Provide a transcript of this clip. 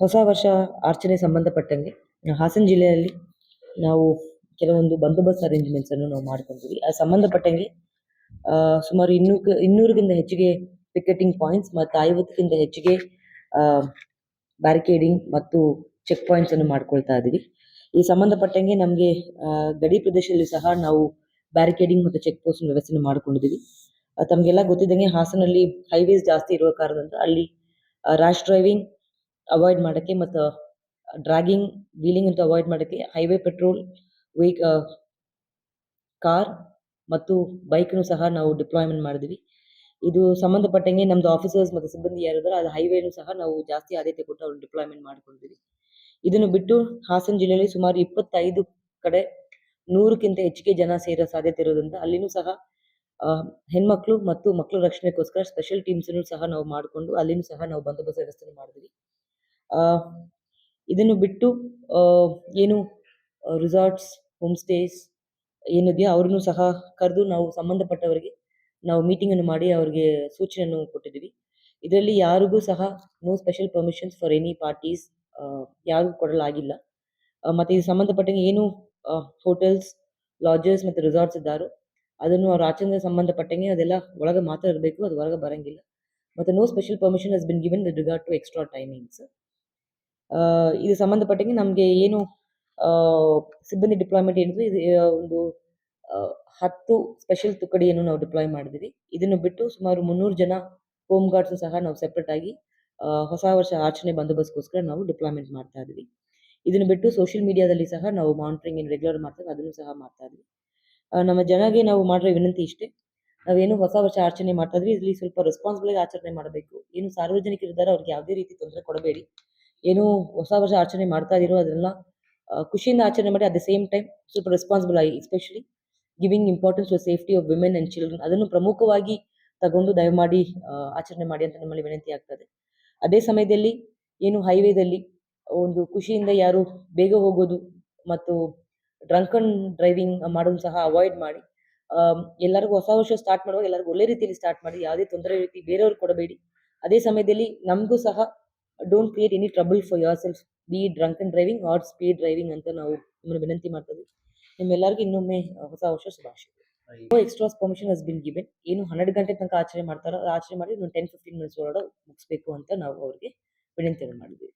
ಹೊಸ ವರ್ಷ ಆಚರಣೆ ಸಂಬಂಧಪಟ್ಟಂಗೆ ಹಾಸನ ಜಿಲ್ಲೆಯಲ್ಲಿ ನಾವು ಕೆಲವೊಂದು ಬಂದೋಬಸ್ತ್ ಅರೇಂಜ್ಮೆಂಟ್ಸ್ ಅನ್ನು ನಾವು ಮಾಡ್ಕೊಂತೀವಿ ಆ ಸಂಬಂಧಪಟ್ಟಂಗೆ ಸುಮಾರು ಇನ್ನೂ ಇನ್ನೂರಿಗಿಂತ ಹೆಚ್ಚಿಗೆ ಪಿಕೆಟಿಂಗ್ ಪಾಯಿಂಟ್ಸ್ ಮತ್ತು ಐವತ್ತಕ್ಕಿಂತ ಹೆಚ್ಚಿಗೆ ಬ್ಯಾರಿಕೇಡಿಂಗ್ ಮತ್ತು ಚೆಕ್ ಪಾಯಿಂಟ್ಸ್ ಅನ್ನು ಮಾಡ್ಕೊಳ್ತಾ ಇದ್ದೀವಿ ಈ ಸಂಬಂಧಪಟ್ಟಂಗೆ ನಮಗೆ ಗಡಿ ಪ್ರದೇಶದಲ್ಲಿ ಸಹ ನಾವು ಬ್ಯಾರಿಕೇಡಿಂಗ್ ಮತ್ತು ಚೆಕ್ ಪೋಸ್ಟ್ ವ್ಯವಸ್ಥೆ ಮಾಡ್ಕೊಂಡಿದ್ದೀವಿ ತಮಗೆಲ್ಲ ಗೊತ್ತಿದ್ದಂಗೆ ಹಾಸನಲ್ಲಿ ಹೈವೇಸ್ ಜಾಸ್ತಿ ಇರುವ ಕಾರಣದಿಂದ ಅಲ್ಲಿ ರ್ಯಾಶ್ ಡ್ರೈವಿಂಗ್ ಅವಾಯ್ಡ್ ಮಾಡೋಕ್ಕೆ ಮತ್ತು ಡ್ರ್ಯಾಗಿಂಗ್ ವೀಲಿಂಗ್ ಅಂತ ಅವಾಯ್ಡ್ ಮಾಡೋಕ್ಕೆ ಹೈವೇ ಪೆಟ್ರೋಲ್ ವೆಹಿಕ ಕಾರ್ ಮತ್ತು ಬೈಕ್ನು ಸಹ ನಾವು ಡಿಪ್ಲಾಯ್ಮೆಂಟ್ ಮಾಡಿದ್ವಿ. ಇದು ಸಂಬಂಧಪಟ್ಟಂಗೆ ನಮ್ದು ಆಫೀಸರ್ಸ್ ಮತ್ತು ಸಿಬ್ಬಂದಿ ಯಾರಿದ್ದಾರೆ ಅದು ಹೈವೇನು ಸಹ ನಾವು ಜಾಸ್ತಿ ಆದ್ಯತೆ ಕೊಟ್ಟು ಅವ್ರು ಡಿಪ್ಲಾಯ್ಮೆಂಟ್ ಮಾಡ್ಕೊಂಡಿದ್ವಿ. ಇದನ್ನು ಬಿಟ್ಟು ಹಾಸನ ಜಿಲ್ಲೆಯಲ್ಲಿ ಸುಮಾರು ಇಪ್ಪತ್ತೈದು ಕಡೆ ನೂರಕ್ಕಿಂತ ಹೆಚ್ಚಿಗೆ ಜನ ಸೇರೋ ಸಾಧ್ಯತೆ ಇರೋದ್ರಿಂದ ಅಲ್ಲಿನೂ ಸಹ ಹೆಣ್ಮಕ್ಳು ಮತ್ತು ಮಕ್ಕಳ ರಕ್ಷಣೆಗೋಸ್ಕರ ಸ್ಪೆಷಲ್ ಟೀಮ್ಸ್ ಸಹ ನಾವು ಮಾಡಿಕೊಂಡು ಅಲ್ಲಿನೂ ಸಹ ನಾವು ಬಂದೋಬಸ್ತ್ ವ್ಯವಸ್ಥೆ ಮಾಡಿದ್ವಿ. ಇದನ್ನು ಬಿಟ್ಟು ಏನು ರಿಸಾರ್ಟ್ಸ್ ಹೋಮ್ ಸ್ಟೇಸ್ ಏನಿದೆಯೋ ಅವ್ರನ್ನೂ ಸಹ ಕರೆದು ನಾವು ಸಂಬಂಧಪಟ್ಟವರಿಗೆ ನಾವು ಮೀಟಿಂಗ್ ಅನ್ನು ಮಾಡಿ ಅವ್ರಿಗೆ ಸೂಚನೆಯನ್ನು ಕೊಟ್ಟಿದ್ದೀವಿ. ಇದರಲ್ಲಿ ಯಾರಿಗೂ ಸಹ no special permissions for any parties ಯಾರಿಗೂ ಕೊಡಲಾಗಿಲ್ಲ. ಮತ್ತೆ ಇದು ಸಂಬಂಧಪಟ್ಟಂಗೆ ಏನು ಹೋಟೆಲ್ಸ್ ಲಾಡ್ಜಸ್ ಮತ್ತು ರಿಸಾರ್ಟ್ಸ್ ಇದ್ದಾರೋ ಅದನ್ನು ಅವ್ರ ಆಚರಣೆ ಸಂಬಂಧಪಟ್ಟಂಗೆ ಅದೆಲ್ಲ ಒಳಗೆ ಮಾತ್ರ ಇರಬೇಕು ಅದು ಹೊರಗೆ ಬರಂಗಿಲ್ಲ. ಮತ್ತು no special permission has been given with regard to extra timings ಇದು ಸಂಬಂಧಪಟ್ಟಂಗೆ ನಮಗೆ ಏನು ಸಿಬ್ಬಂದಿ ಡಿಪ್ಲಾಯ್ಮೆಂಟ್ ಏನಿದೆ ಇದು ಒಂದು ಹತ್ತು ಸ್ಪೆಷಲ್ ತುಕಡಿಯನ್ನು ನಾವು ಡಿಪ್ಲಾಯ್ ಮಾಡಿದ್ವಿ. ಇದನ್ನು ಬಿಟ್ಟು ಸುಮಾರು ಮುನ್ನೂರು ಜನ ಹೋಮ್ ಗಾರ್ಡ್ಸ್ ಸಹ ನಾವು ಸೆಪ್ರೇಟ್ ಆಗಿ ಹೊಸ ವರ್ಷ ಆಚರಣೆ ಬಂದೋಬಸ್ಗೋಸ್ಕರ ನಾವು ಡಿಪ್ಲಾಯ್ಮೆಂಟ್ ಮಾಡ್ತಾ ಇದ್ವಿ. ಇದನ್ನು ಬಿಟ್ಟು ಸೋಷಿಯಲ್ ಮೀಡಿಯಾದಲ್ಲಿ ಸಹ ನಾವು ಮಾನಿಟರಿಂಗ್ ಏನು ರೆಗ್ಯುಲರ್ ಮಾಡ್ತೀವಿ ಅದನ್ನು ಸಹ ಮಾಡ್ತಾ ಇದ್ದೀವಿ ಆ, ನಮ್ಮ ಜನಗೆ ನಾವು ಮಾಡಿರೋ ವಿನಂತಿ ಇಷ್ಟೇ. ನಾವೇನು ಹೊಸ ವರ್ಷ ಆಚರಣೆ ಮಾಡ್ತಾ ಇದ್ವಿ, ಇಲ್ಲಿ ಸ್ವಲ್ಪ ರೆಸ್ಪಾನ್ಸಿಬಲ್ ಆಗಿ ಆಚರಣೆ ಮಾಡಬೇಕು. ಏನು ಸಾರ್ವಜನಿಕರಿದ್ದಾರೆ ಅವ್ರಿಗೆ ಯಾವುದೇ ರೀತಿ ತೊಂದರೆ ಕೊಡಬೇಡಿ. ಏನು ಹೊಸ ವರ್ಷ ಆಚರಣೆ ಮಾಡ್ತಾ ಇದ್ದೀರೋ, ಅದನ್ನೆಲ್ಲ ಖುಷಿಯಿಂದ ಆಚರಣೆ ಮಾಡಿ, ಅಟ್ ದ ಸೇಮ್ ಟೈಮ್ ಸ್ವಲ್ಪ ರೆಸ್ಪಾನ್ಸಿಬಲ್ ಆಗಿ especially giving importance to safety of women and children ಅದನ್ನು ಪ್ರಮುಖವಾಗಿ ತಗೊಂಡು ದಯಮಾಡಿ ಆಚರಣೆ ಮಾಡಿ ಅಂತ ನಮ್ಮಲ್ಲಿ ವಿನಂತಿ ಆಗ್ತದೆ. ಅದೇ ಸಮಯದಲ್ಲಿ ಏನು ಹೈವೇದಲ್ಲಿ ಒಂದು ಖುಷಿಯಿಂದ ಯಾರು ಬೇಗ ಹೋಗೋದು ಮತ್ತು ಡ್ರಂಕನ್ ಡ್ರೈವಿಂಗ್ ಮಾಡೋದು ಸಹ ಅವಾಯ್ಡ್ ಮಾಡಿ. ಎಲ್ಲರಿಗೂ ಹೊಸ ವರ್ಷ ಸ್ಟಾರ್ಟ್ ಮಾಡುವಾಗ ಎಲ್ಲರಿಗೂ ಒಳ್ಳೆ ರೀತಿಯಲ್ಲಿ ಸ್ಟಾರ್ಟ್ ಮಾಡಿ. ಯಾವುದೇ ತೊಂದರೆ ರೀತಿ ಬೇರೆಯವ್ರಿಗೆ ಕೊಡಬೇಡಿ. ಅದೇ ಸಮಯದಲ್ಲಿ ನಮಗೂ ಸಹ don't create any trouble for yourself be drunken driving or speed driving ಅಂತ ನಾವು ನಿಮ್ಮನ್ನು ವಿನಂತಿ ಮಾಡ್ತೀವಿ. ನಿಮ್ಮೆಲ್ಲರಿಗೂ ಇನ್ನೊಮ್ಮೆ ಹೊಸ ವರ್ಷ ಶುಭಾಶಯ. Extra permission has been given ಏನು ಹನ್ನೆರಡು ಗಂಟೆ ತನಕ ಆಚರಣೆ ಮಾಡ್ತಾರೋ ಆಚರಣೆ ಮಾಡಿ ಟೆನ್ ಫಿಫ್ಟೀನ್ ಮಿನಿಟ್ಸ್ ಒಳಗಡೆ ಮುಗಿಸ್ಬೇಕು ಅಂತ ನಾವು ಅವ್ರಿಗೆ ವಿನಂತಿಯನ್ನು ಮಾಡಿದ್ವಿ